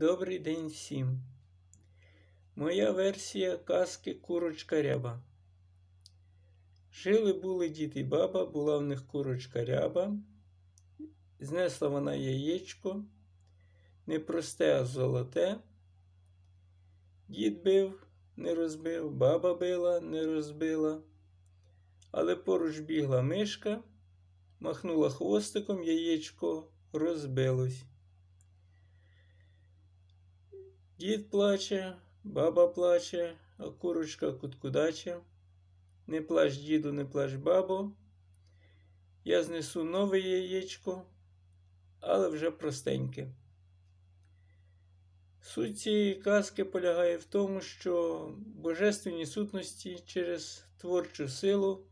Добрий день всім. Моя версія казки Курочка ряба. Жили були дід і баба, була в них курочка ряба. Знесла вона яєчко, не просте, а золоте. Дід бив, не розбив, баба била, не розбила. Але поруч бігла мишка, махнула хвостиком, яєчко розбилось. Дід плаче, баба плаче, а курочка куткудаче. Не плач, діду, не плач, бабо. Я знесу нове яєчко, але вже простеньке. Суть цієї казки полягає в тому, що божественні сутності через творчу силу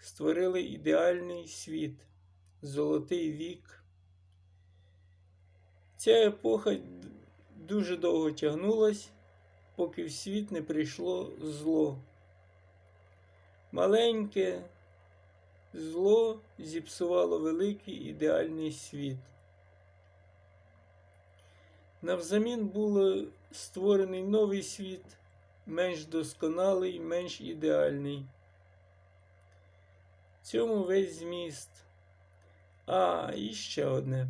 створили ідеальний світ, золотий вік. Ця епоха дуже довго тягнулась, поки в світ не прийшло зло. Маленьке зло зіпсувало великий ідеальний світ. Навзамін був створений новий світ, менш досконалий, менш ідеальний. Цьому весь зміст. А, і ще одне.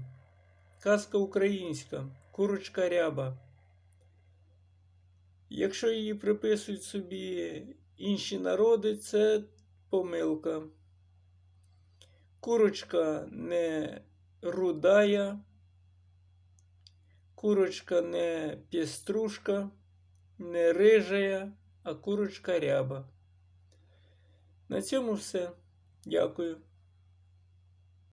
Казка українська, курочка ряба. Якщо її приписують собі інші народи, це помилка. Курочка не рудая, курочка не пеструшка, не рижая, а курочка ряба. На цьому все. Дякую.